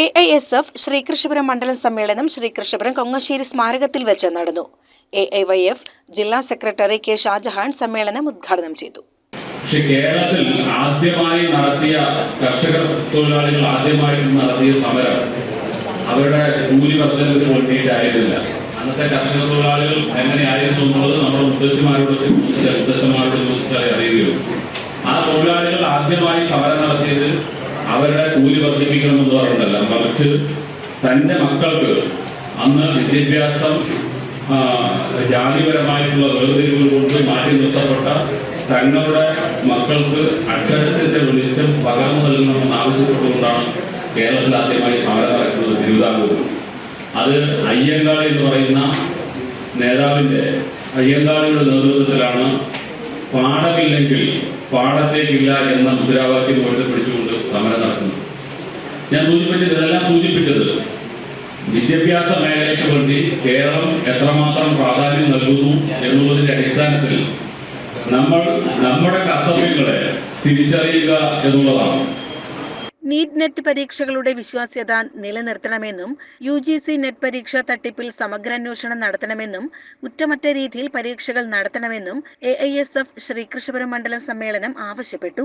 A I S F Sreekrishnapuram മണ്ഡലം സമ്മേളനം ശ്രീകൃഷ്ണപുരം കൊങ്ങശ്ശേരി സ്മാരകത്തിൽ വെച്ച് നടന്നു. എ ഐ വൈ എഫ് ജില്ലാ സെക്രട്ടറി കെ ഷാജഹാൻ സമ്മേളനം ഉദ്ഘാടനം ചെയ്തു. പക്ഷെ കേരളത്തിൽ ആദ്യമായി നടത്തിയ കർഷക തൊഴിലാളികൾ ആദ്യമായി നടത്തിയ സമരം അവരുടെ കൂലി വർദ്ധനവിന് വേണ്ടിയിട്ടായിരുന്നില്ല അന്നത്തെ കർഷക തൊഴിലാളികൾ എങ്ങനെയായിരുന്നു എന്നുള്ളത് നമ്മുടെ മുത്തശ്ശിമാരോട് മുത്തശ്ശന്മാരോട് അറിയുകയുള്ളൂ. ആ തൊഴിലാളികൾ ആദ്യമായി സമരം നടത്തിയത് കൂലി വർദ്ധിപ്പിക്കണമെന്ന് പറഞ്ഞിട്ടല്ല. മറിച്ച് തന്റെ മക്കൾക്ക് അന്ന് വിദ്യാഭ്യാസം ജാതിപരമായിട്ടുള്ള വേർതിരിവുകൾ കൊണ്ട് മാറ്റി നിർത്തപ്പെട്ട തങ്ങളുടെ മക്കൾക്ക് അക്ഷരത്തിന്റെ വെളിച്ചം പകർന്നു നൽകണമെന്ന് ആവശ്യപ്പെട്ടുകൊണ്ടാണ് കേരളത്തിൽ ആദ്യമായി സമരം നടക്കുന്നത് തിരുവിതാംകൂർ. അത് അയ്യങ്കാളി എന്ന് പറയുന്ന നേതാവിന്റെ അയ്യങ്കാളിയുടെ നേതൃത്വത്തിലാണ് പാഠമില്ലെങ്കിൽ പാടത്തേക്കില്ല എന്ന മുദ്രാവാക്യം ഉയർത്തിപ്പിടിച്ചുകൊണ്ട് സമരം നടക്കുന്നത്. ഞാൻ സൂചിപ്പിച്ചത് ഇതെല്ലാം സൂചിപ്പിച്ചത്. വിദ്യാഭ്യാസ മേഖലയ്ക്ക് വേണ്ടി കേരളം എത്രമാത്രം പ്രാധാന്യം നൽകുന്നു എന്നുള്ളതിന്റെ അടിസ്ഥാനത്തിൽ നമ്മൾ നമ്മുടെ കർത്തവ്യങ്ങളെ തിരിച്ചറിയുക എന്നുള്ളതാണ്. നീറ്റ് നെറ്റ് പരീക്ഷകളുടെ വിശ്വാസ്യത നിലനിർത്തണമെന്നും യു ജി സി നെറ്റ് പരീക്ഷ തട്ടിപ്പിൽ സമഗ്രാന്വേഷണം നടത്തണമെന്നും കുറ്റമറ്റ രീതിയിൽ പരീക്ഷകൾ നടത്തണമെന്നും A I S F Sreekrishnapuram മണ്ഡലം സമ്മേളനം ആവശ്യപ്പെട്ടു.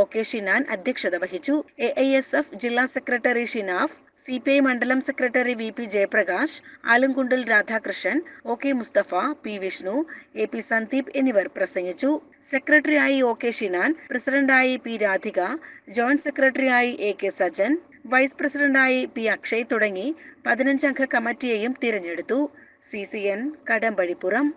ഒ കെ ഷിനാൻ അധ്യക്ഷത വഹിച്ചു. എ ഐ എസ് എഫ് ജില്ലാ secretary Shinaf C P I മണ്ഡലം secretary V P Jayaprakash ആലുംകുണ്ടിൽ Radhakrishnan O K Mustafa P Vishnu A P Sandeep എന്നിവർ പ്രസംഗിച്ചു. സെക്രട്ടറിയായി ഒ കെ ഷിനാൻ പ്രസിഡന്റായി പി രാധിക ജോയിന്റ് സെക്രട്ടറിയായി എ കെ സജൻ വൈസ് പ്രസിഡന്റായി പി അക്ഷയ് തുടങ്ങി പതിനഞ്ചംഗ കമ്മിറ്റിയെയും തിരഞ്ഞെടുത്തു. C C N Kadampazhipuram.